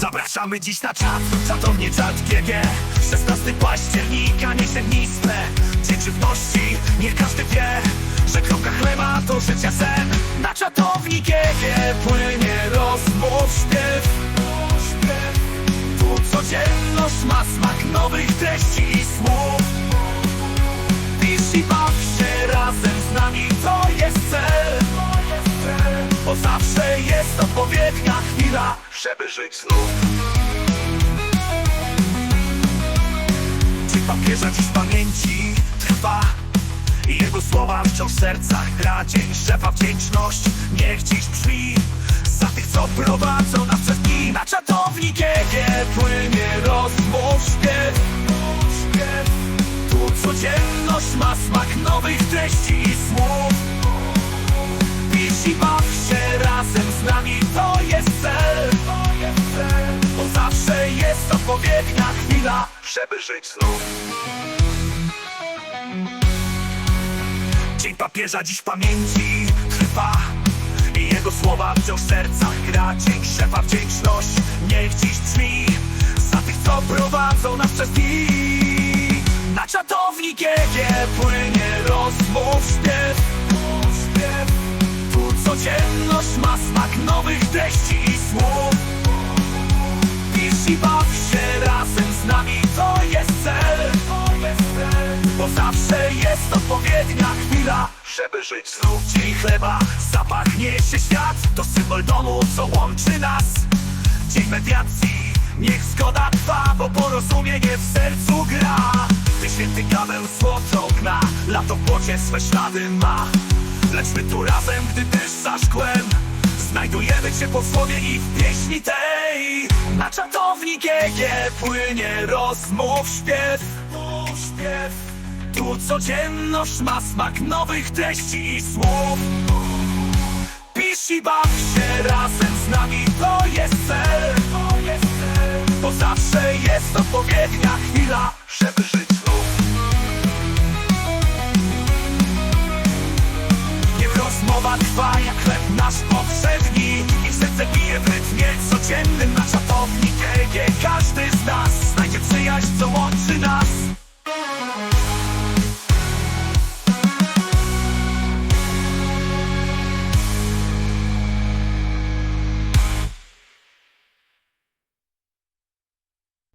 Zapraszamy dziś na czat, czatownie czat GG 16 października, niesiennictwe Dzień żywności, niech każdy wie Że kropka chleba to życia sen. Na czatowni GG płynie rozmów śpiew. Tu codzienność ma smak nowych treści żeby żyć znów. Czy papieża dziś pamięci trwa? Jego słowa wciąż w sercach gra Dzień szefa wdzięczność, niech dziś brzmi Za tych, co prowadzą nas przez dni. Na czatowni GG płynie rozmów śpiew. Tu codzienność ma smak nowych treści i słów. Pisz i baw się chwila, żeby żyć znów. Dzień papieża dziś pamięci trwa I jego słowa wciąż w sercach gra Dzień szefa wdzięczność, niech dziś brzmi Za tych, co prowadzą nas przez dni. Na czatowni GG płynie rozmów śpiew. Tu codzienność ma smak nowych treści i słów odpowiednia chwila Żeby żyć znów dzień chleba. Zapach niesie świat To symbol domu, co łączy nas. Dzień mediacji Niech zgoda trwa, bo porozumienie w sercu gra. Ty święty Gaweł słowo gna Lato w swe ślady ma. Lecz my tu razem, gdy też za szkłem Znajdujemy cię po słowie i w pieśni tej. Na czatowni GG płynie rozmów śpiew śpiew Tu codzienność ma smak nowych treści i słów. Pisz i baw się razem z nami, to jest cel. Bo zawsze jest odpowiednia chwila, żeby żyć znów Niech rozmowa trwa jak chleb nasz powszedni Niech serce bije w rytmie codziennym